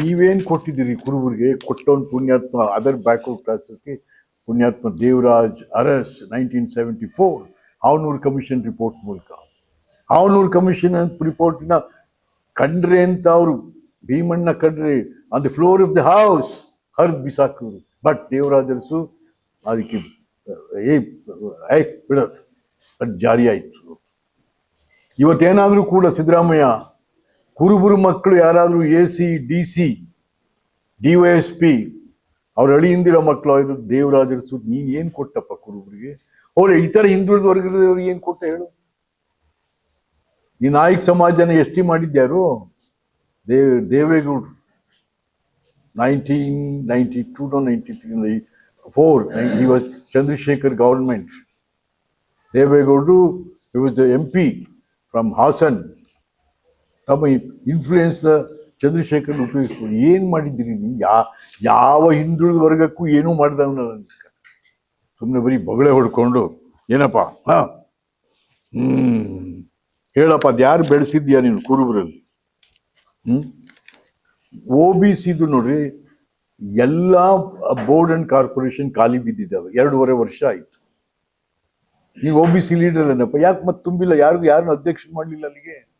ನೀವೇನು ಕೊಟ್ಟಿದ್ದೀರಿ ಕುರುಬರಿಗೆ? ಕೊಟ್ಟವನ್ ಪುಣ್ಯಾತ್ಮ ಅದರ್ ಬ್ಯಾಕ್ವರ್ಡ್ ಕ್ಲಾಸಸ್ಗೆ ಪುಣ್ಯಾತ್ಮ Devaraj Urs nineteen seventy four Havanur commission report ಮೂಲಕ. ಹಾವನೂರು ಕಮಿಷನ್ ರಿಪೋರ್ಟಿನ ಕಂಡ್ರೆ ಅಂತ ಅವರು, ಭೀಮಣ್ಣ ಕಂಡ್ರೆ on the floor of the house ಹರಿದು ಬಿಸಾಕಿದ್ರು. ಬಟ್ ದೇವರಾಜ್ ಅರಸು ಅದಕ್ಕೆ, ಏ ಏ, ಬಿಡೋದು. ಅದು ಜಾರಿ ಆಯಿತು. ಇವತ್ತೇನಾದರೂ ಕೂಡ ಸಿದ್ದರಾಮಯ್ಯ ಕುರುಬರು ಮಕ್ಕಳು ಯಾರಾದರೂ A C, D C, D Y S P, ಅವ್ರ ಅಳಿಯಿಂದಿರೋ ಮಕ್ಕಳು ಅವರು ಸುಟ್ಟು ನೀನು ಏನು ಕೊಟ್ಟಪ್ಪ ಕುರುಬರಿಗೆ? ಅವ್ರು ಥರ ಹಿಂದುಳಿದ ವರ್ಗದವ್ರಿಗೆ ಏನು ಕೊಟ್ಟ ಹೇಳು. ಈ ನಾಯಕ್ ಸಮಾಜನ ಎಷ್ಟಿ ಮಾಡಿದ್ಯಾರು? ದೇವ್ ದೇವೇಗೌಡರು. Nineteen ninety two to ninety three four he was Chandrashekhar government ದೇವೇಗೌಡರು he was M P from Hassan. ತಮ್ಮ ಇನ್ಫ್ಲೂಯೆನ್ಸ್ ಚಂದ್ರಶೇಖರ್ ಉಪಯೋಗಿಸ್ಕೊಂಡು ಏನು ಮಾಡಿದ್ದೀರಿ ನೀವು? ಯಾ, ಯಾವ ಹಿಂದುಳಿದ ವರ್ಗಕ್ಕೂ ಏನೂ ಮಾಡಿದವನ ಸುಮ್ಮನೆ ಬರೀ ಬಗಳೆ ಹೊಡ್ಕೊಂಡು, ಏನಪ್ಪ? ಹಾಂ? ಹ್ಞೂ ಹೇಳಪ್ಪ, ಅದು ಯಾರು ಬೆಳೆಸಿದ್ಯಾ ನೀನು ಕುರುಬರಲ್ಲಿ? ಹ್ಞೂ ಒ ಬಿ ಸಿದು ನೋಡ್ರಿ, ಎಲ್ಲ ಬೋರ್ಡ್ ಆ್ಯಂಡ್ ಕಾರ್ಪೊರೇಷನ್ ಖಾಲಿ ಬಿದ್ದಿದ್ದಾವೆ ಎರಡೂವರೆ ವರ್ಷ ಆಯಿತು. ನೀವು ಒ ಬಿ ಸಿ ಲೀಡರ್ ಏನಪ್ಪ ಯಾಕೆ ಮತ್ತೆ ತುಂಬಿಲ್ಲ? ಯಾರಿಗೂ, ಯಾರನ್ನು ಅಧ್ಯಕ್ಷ ಮಾಡಲಿಲ್ಲ ಅಲ್ಲಿಗೆ?